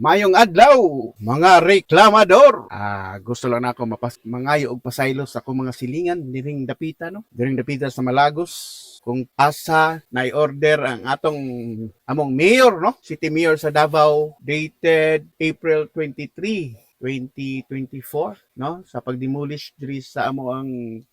Mayong adlaw, mga reklamador. Ah, gusto lang na ako mapas mangayo og pasaylo sa akong mga silingan diring dapita no. Diring dapita sa Malagos kung asa na order ang atong among mayor no, city mayor sa Davao dated April 23, 2024 no, sa pagdemolish diri sa amo ang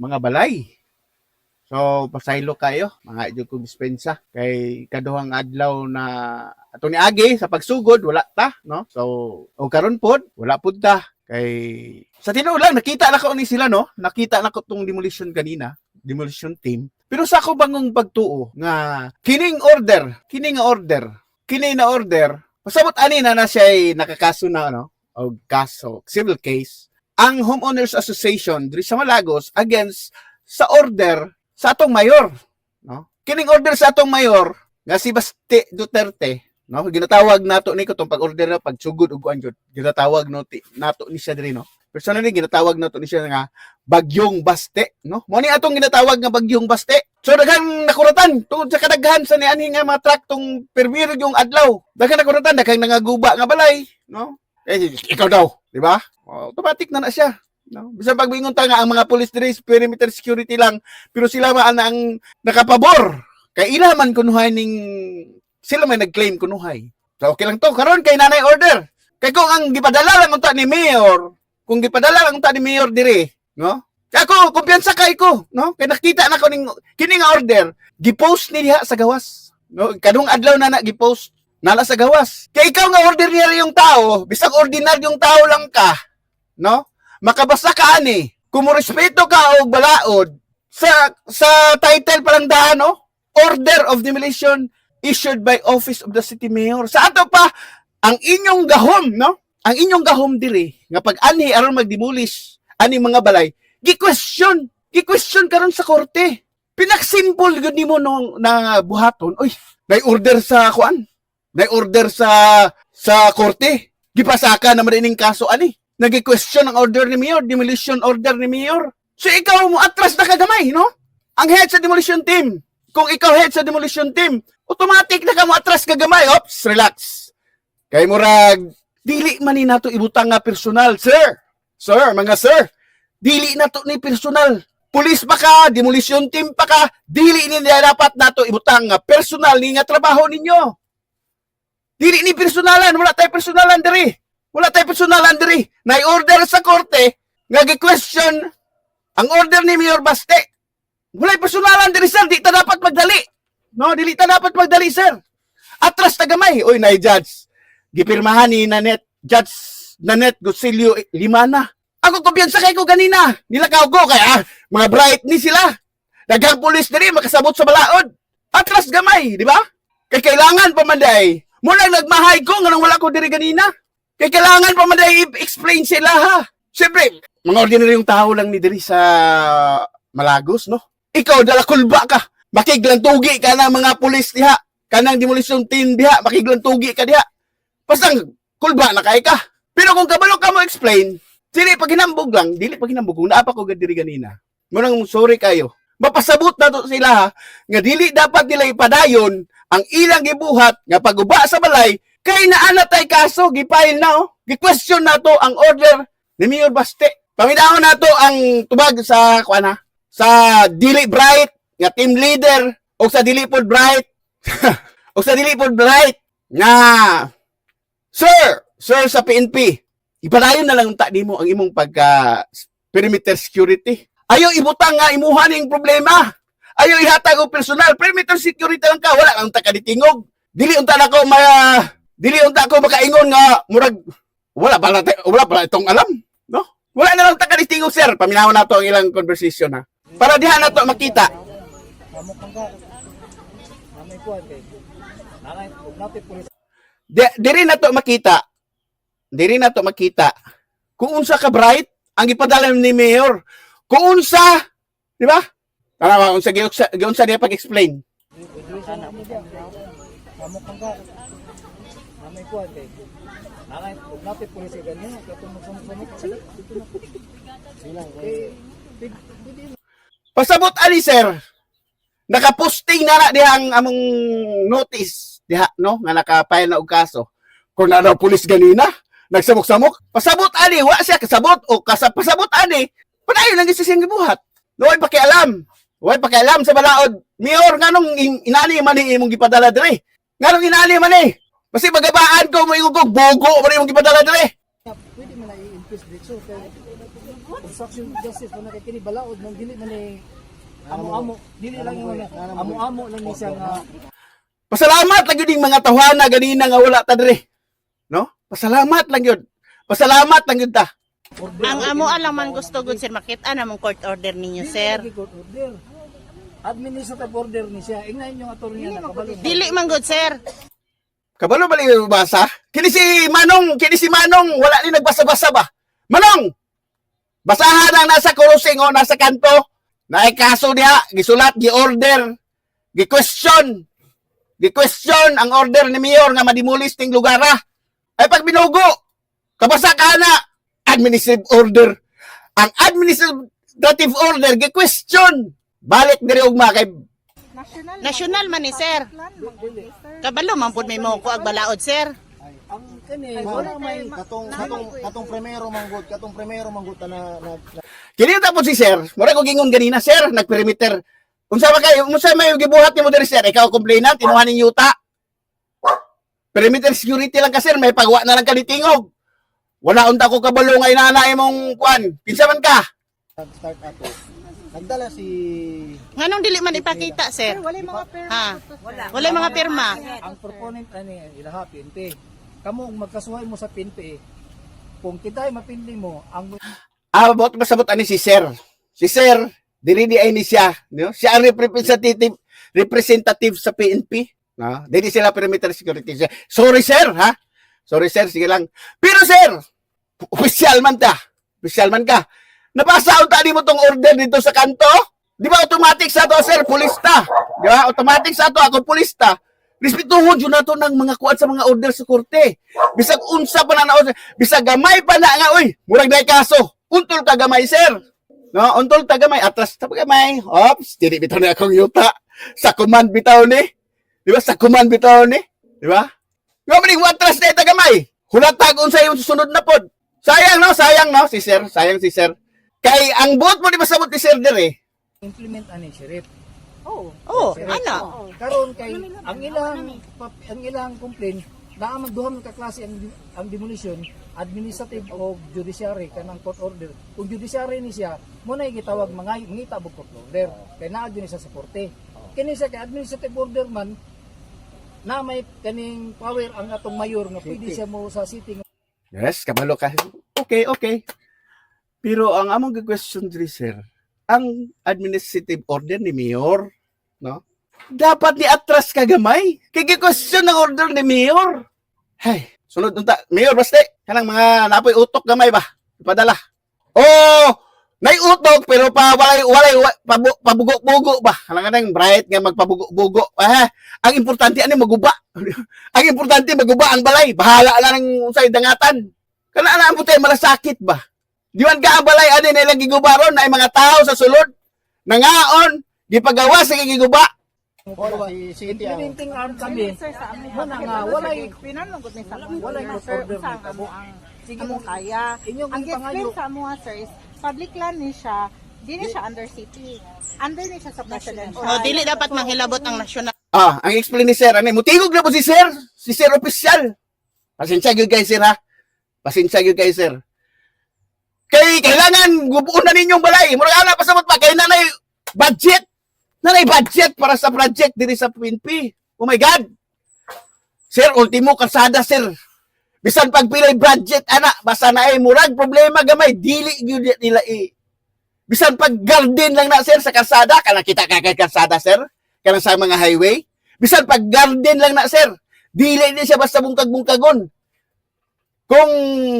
mga balay. So, pasaylo kayo, mga idyo kong dispensa. Kay kaduhang adlaw na ato ni Agi sa pagsugod, wala ta, no? So, o karon pod, wala pod ta. Kay sa tinuod lang nakita na ko ni sila no, nakita na ko tong demolition kanina, demolition team. Pero sa ako bangong pagtuo nga kining order, kining order, kini na order, pasabot ani na na siya ay nakakaso na ano, o kaso, civil case, ang Homeowners Association diri sa Malagos against sa order sa atong mayor, no? Kining order sa atong mayor nga si Basti Duterte, no? Ginatawag nato ni katong pag-order na pagsugod ug kuan jud. Ginatawag no ti, nato ni siya diri, no? Personally ginatawag nato ni siya nga bagyong Baste, no? Mo ni atong ginatawag nga bagyong Baste. So daghang nakuratan tungod sa kadaghan sa niani nga mga truck tong permiro yung adlaw. Daghang nakuratan daghang nangaguba nga balay, no? Eh, ikaw daw, di ba? Automatic na na siya. No? Bisan pag mingon ta nga ang mga police diri perimeter security lang, pero sila man ang nakapabor. Kay ila man kunuhay ning sila may nag-claim kunuhay. So okay lang to. Karon kay nanay order. Kay kung ang gipadala lang unta ni mayor, kung gipadala lang unta ni mayor diri, no? Ako, kumpiyansa kay ko, no? Kay nakita na ko ning kini nga order, gipost ni diha sa gawas. No, kadung adlaw na na gipost nala sa gawas. Kay ikaw nga ordinary yung tao, bisag ordinaryong tao lang ka, no? Makabasa ka ani. Kung respeto ka og balaod sa sa title pa lang daan, no? Order of demolition issued by office of the city mayor. Sa ato pa ang inyong gahom, no? Ang inyong gahom diri nga pag ani aron mag-demolish ani mga balay, gi-question, gi-question karon sa korte. Pinaksimple gud nimo nung na buhaton. Oy, may order sa kuan. May order sa sa korte. Gipasaka naman ining kaso ani. Nagi-question ang order ni Mayor, demolition order ni Mayor. So ikaw mo atras na kagamay, no? Ang head sa demolition team. Kung ikaw head sa demolition team, automatic na ka mo atras kagamay. Ops, relax. Kay murag dili man ni nato ibutang nga personal, sir. Sir, mga sir. Dili na to ni personal. Pulis pa ka, demolition team pa ka, dili ni dapat nato ibutang nga personal ni nga trabaho ninyo. Dili ni personalan, wala tayo personalan diri. Wala tayo personalan diri. Na-order sa korte nga gi-question ang order ni Mayor Baste. Wala personalan diri sir, di ta dapat magdali. No, dili ta dapat magdali sir. Atras ta gamay. Oy, nay judge. Gipirmahan ni Nanet Judge Nanet Gosilio Limana. Ako kumpiyansa kay ko ganina. Nilakaw ko kaya ah, mga bright ni sila. Daghang pulis diri makasabot sa balaod. Atras gamay, di ba? Kay kailangan pa man day. Nagmahay ko nga wala ko diri ganina. Kay kailangan pa man i-explain sila ha. Siyempre, mga ordinaryong tao lang ni diri sa Malagos, no? Ikaw dala kulba ka. Makiglantugi ka ng mga pulis diha. Kanang demolition team diha, makiglantugi ka diha. Pasang kulba na kay ka. Pero kung kabalo ka mo explain, dili hinambog lang, dili hinambog kung naapa ko diri ganina. Munang sorry kayo. Mapasabot na to sila ha, nga dili dapat nila ipadayon ang ilang gibuhat nga paguba sa balay kay naana tay kaso gipail na oh. Gi-question na to ang order ni Mayor Baste. Paminaw na to ang tubag sa kuana sa Dili Bright nga team leader o sa Dili Pod Bright o sa Dili Pod Bright nga Sir, sir sa PNP, ipadayon na lang ta nimo ang imong pagka perimeter security. Ayaw ibutang nga imuha ning problema. Ayaw ihatag og personal. Perimeter security lang ka, wala kang takaditingog. Dili unta na ko ma dili unta ko makaingon nga murag wala ba wala ba itong alam, no? Wala na lang takaditingog sir. Paminaw na to ang ilang conversation ha. Para diha na to makita. Diri na to makita. Diri na to makita. Kung unsa ka bright ang ipadala ni mayor. Kung unsa, di ba? Tara unsa giunsa giunsa niya pag-explain. Man ka. Namay kuhan kay. Nanay, ug natin pulis ganyan. Katong magsamot-samot sila. Sila. Eh, Pasabot ali sir. Nakaposting na na diha ang among notice diha no nga nakapile na og kaso. Kung na daw pulis ganina, nagsamok-samok, pasabot ani, wa siya kasabot o kasa pasabot ani. Padayon lang isa siyang gibuhat. Noy pakialam. Way pakialam sa balaod. Mayor nganong in- inani man ni imong gipadala dire. Nganong inani man ni? Kasi magabaan ko mo ingog bogo man imong gipadala dire. Pwede man na i-increase dito. Kaya obstruction of justice man na kay kini balaod nang dili man ni amo-amo, dili lang yung mga amo-amo lang ni siya nga Pasalamat lang yun yung mga tawhana ganina nga wala ta dire. No? Pasalamat lang yun. Pasalamat lang yun ta. Ang amo alam man gusto gud sir makita na mong court order ninyo sir. Court order. Administrative order ni siya. Ingnan yung attorney na kabalo. Dili man gud sir. Kabalo ba yung basa? Kini si Manong, kini si Manong, wala ni nagbasa-basa ba? Manong! Basahan ang nasa cruising o nasa kanto. Na kaso niya, gisulat, gi-order, gi-question. Gi-question ang order ni Mayor nga madimulis ting lugar ah. Ay pag binugo, kabasa ka na, administrative order. Ang administrative order, gi-question. Balik diri ugma kay National man ni sir. Kabalo man pud may mo ko ag balaod sir. Ang kani wala may katong katong katong primero manggod katong primero manggod na, na, Kini tapos si sir, mura ko gingon ganina sir, nagperimeter. Unsa ba kayo, unsa may gibuhat nimo diri sir? Ikaw complainant, tinuhan ning yuta. Perimeter security lang ka sir, may pagwa na lang ka ni tingog. Wala unta ko kabalo nga inanay mong kuan. Kinsa man ka? start ato nagdala si Nganong dili man ipakita sir? Wala yung mga perma. Ha. Wala mga pirma. ang proponent ani ilaha PNP. Kamo kung magkasuhay mo sa PNP kung kitay mapindi mo ang Ah, bot masabot ani si sir. Si sir, diri di ay ni siya, no? Siya ang representative representative sa PNP, no? Dili sila perimeter security. Sorry sir, ha? Sorry sir, sige lang. Pero sir, official man ta. Official man ka. Nabasa unta di mo tong order dito sa kanto? Di ba automatic sa to sir, pulista? Di ba? Automatic sa to ako pulista. Respetuhon yun na to ng mga kuat sa mga order sa korte. Bisag unsa pa na na bisag gamay pa na nga uy, murag na kaso. Untol ka gamay sir. No, untol ta gamay atras ta gamay. Ops, dili bitaw ni akong yuta. Sa command bitaw ni. Di ba? Sa command bitaw ni. Di ba? Nga maning atras na ita gamay. Hulatag unsa yung susunod na pod. Sayang no, sayang no si sir, sayang si sir. Kay ang buot mo di ba sabot ni sir dire? implement ani sheriff. Oh. Oh, Sheriff. ano? Karon kay ang ilang pap- ang ilang complaint naa man duha man ka klase ang, ang demolition administrative o judiciary kanang court order kung judiciary ni siya mo na gitawag mga mangita og court order kay naa gyud ni siya sa korte kini siya kay administrative order man na may kaning power ang atong mayor nga pwede siya mo sa city Yes, kabalo ka. Okay, okay. Pero ang among question diri sir, ang administrative order ni Mayor, no? Dapat ni atras ka gamay. Kay question ng order ni Mayor. Hay, sunod unta, Mayor basta kanang mga napoy utok gamay ba? Ipadala. Oh, nay utok pero pa walay walay wa- pabu- pabugo-bugo ba? Kanang kanang bright nga magpabugo-bugo. Ah, ang importante ani maguba. ang importante maguba ang balay. Bahala na ng unsay dangatan. Kana na ang putay malasakit ba? Di man ka ang balay ani nilang gigubaron na ay mga tao sa sulod. Nangaon, gipagawa sa giguba. Implementing arm kami Sir, sa amin. Mo na nga, walay- Pinanagot ni sa walay order ni Tabo. ang among kaya. Ang explain sa mga sir is public land ni siya. Di ni siya under city. Under ni siya sa presidential. Oh, dili dapat manghilabot ang national. Ah, ang explain ni Sir, ano, mutigog na po si Sir, si Sir Opisyal. Pasensya gyud kay Sir ha. Pasensya gyud kay Sir. Kay kailangan gubuon na ninyong balay. Murag ana pasabot pa kay nanay budget. Nanay budget para sa project diri sa PNP. Oh my God. Sir, ultimo kalsada, Sir. Bisan pagpilay budget, ana, basta na ay murag problema gamay, dili gyud nila i. Bisan pag garden lang na, Sir, sa kalsada, kana kita ka kay kalsada, Sir kanang sa mga highway. Bisan pag garden lang na, sir. Dili din siya basta bungkag-bungkagon. Kung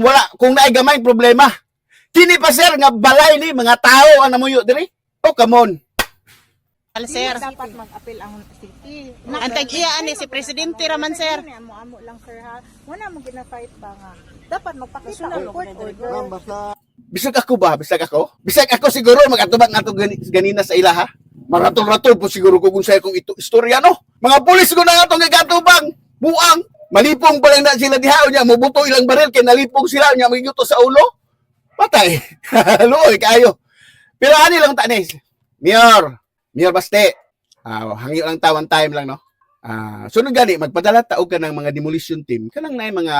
wala, kung naay gamay problema. Kini pa sir nga balay ni mga tao ang namuyo diri. Oh, come on. Sir. dapat mag-appeal ang city. Ang tag-iya ani si presidente raman sir. Amo-amo lang sir ha. Wala mo gina-fight ba nga. Dapat magpakita ang court order. Bisag ako ba? Bisag ako? Bisag ako siguro magatubag nga to gani, ganina sa ilaha. Maratol-ratol po siguro ko kung sa kung ito istorya no. Mga pulis ko na nga itong gagatubang. Buang. Malipong pa lang na sila diha niya, mubuto ilang baril kay nalipong sila niya magiguto sa ulo. Patay. Luoy kayo. Pero ani lang tanis. Mayor, Mayor Baste. Ah, hangyo lang tawan time lang no. Ah, sunod gani magpadala taog ka ng mga demolition team. Kanang na mga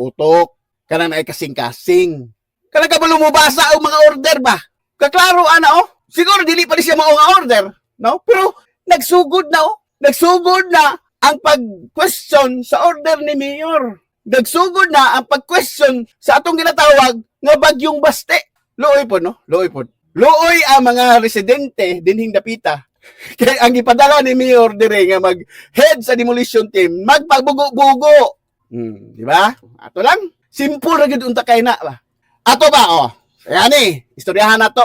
utok, kanang na kasing-kasing. Kanang ka ba lumubasa ang mga order ba? Kaklaro ana oh. Siguro dili pa siya mao nga order, no? Pero nagsugod na oh. Nagsugod na ang pag-question sa order ni Mayor. Nagsugod na ang pag-question sa atong ginatawag nga bagyong baste. Looy po, no? Looy po. Looy ang mga residente dinhing dapita. Kaya ang ipadala ni Mayor dire nga mag-head sa demolition team, magpagbugo-bugo. Hmm, di ba? Ato lang. Simple ra gid unta kay na ba. Ato ba oh. Ayan eh, istoryahan na to.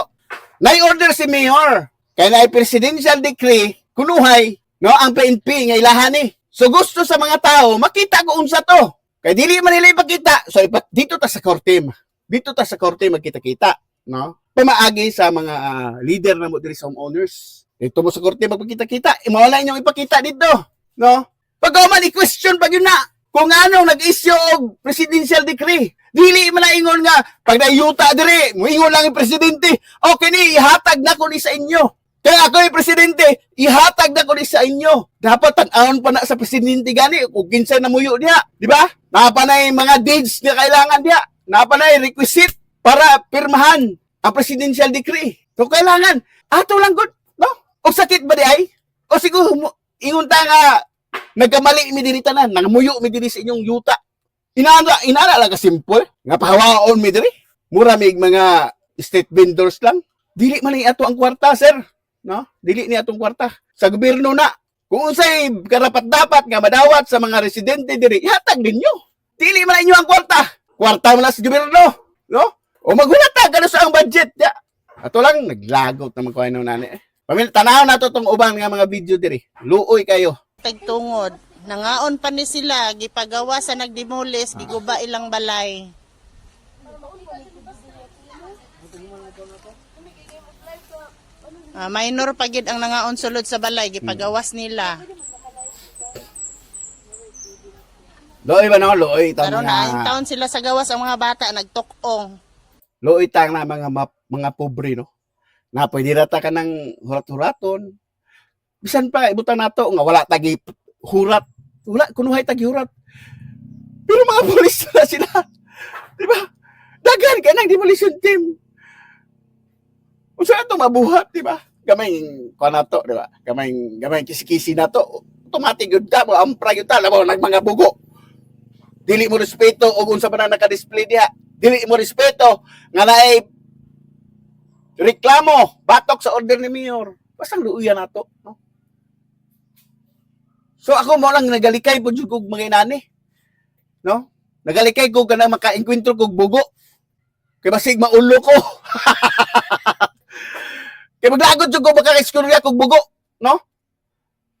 Nay-order si Mayor. Kaya na presidential decree, kunuhay, no, ang PNP nga ilahan ni. So gusto sa mga tao, makita ko unsa to. Kaya dili man nila ipakita. So ipat dito ta sa korte. Dito ta sa korte magkita-kita, no? Pamaagi sa mga ah, leader na mo diri sa homeowners. Dito mo sa korte magpakita-kita, imo wala inyong ipakita dito, no? Pag man i-question pag yun na, kung ano nag-issue og presidential decree. Dili man ingon nga pag nayuta dire, moingon lang yung presidente, okay ni ihatag na ko ni sa inyo. Kaya ako yung presidente, ihatag na ko ni sa inyo. Dapat tan-awon pa na sa presidente gani kung kinsa na muyo diha, di ba? Napa na yung mga deeds na kailangan diha. Napa na yung requisite para pirmahan ang presidential decree. So kailangan ato lang gud, no? O sakit ba di ay? O siguro mo- ingon ta nga nagkamali mi diri tanan, nangamuyo mi diri sa inyong yuta. Inana inana lang ka simple, nga pahawaon mi diri. Mura mig mga state vendors lang. Dili man ato ang kwarta, sir. No? Dili ni atong kwarta. Sa gobyerno na. Kung unsay karapat dapat nga madawat sa mga residente diri, ihatag ninyo. Dili man inyo ang kwarta. Kwarta man sa gobyerno, no? O maghulata ka na sa ang budget. Ya. Ato lang naglagot naman ko ano nani. Pamil tanaw na to tong uban nga mga video diri. Luoy kayo. Tagtungod. Nangaon pa ni sila, gipagawa sa nagdemolis, giguba ilang balay. Ah, minor pa gid ang nangaon sulod sa balay, gipagawas nila. Luoy ba no? Luoy tang na mga taon sila sa gawas ang mga bata nagtukong. luoy tang na mga map, mga pobre no. Na pwede rata ka ng hurat-huraton. Bisan pa ibutang nato nga wala tagi hurat. Wala kunuhay tagi hurat. Pero mga pulis na sila. Di ba? Dagan ka ng demolition team. Unsa ato mabuhat, di ba? Gamay ko na di ba? Gamay gamay kisi-kisi na to. Automatic yun ka, mo ampra yun ta, labo nag mga bugo. Dili mo respeto o unsa ba na naka-display diha. Dili mo respeto nga naay reklamo, batok sa order ni Mayor. Basta luuyan na no? So ako mo lang nagalikay po jud kog mga inani. No? Nagalikay ko kana maka-enkwentro kog bugo. Kay basig maulo ko. Kay maglagod jud ko maka-istorya kog bugo, no?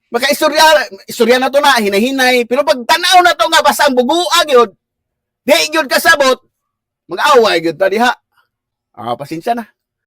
Maka-istorya, istorya na to na hinahinay, pero pag tanaw na to nga basta ang bugo gyud. Di gyud kasabot. Mag-away gyud ta diha. Ah, pasensya na.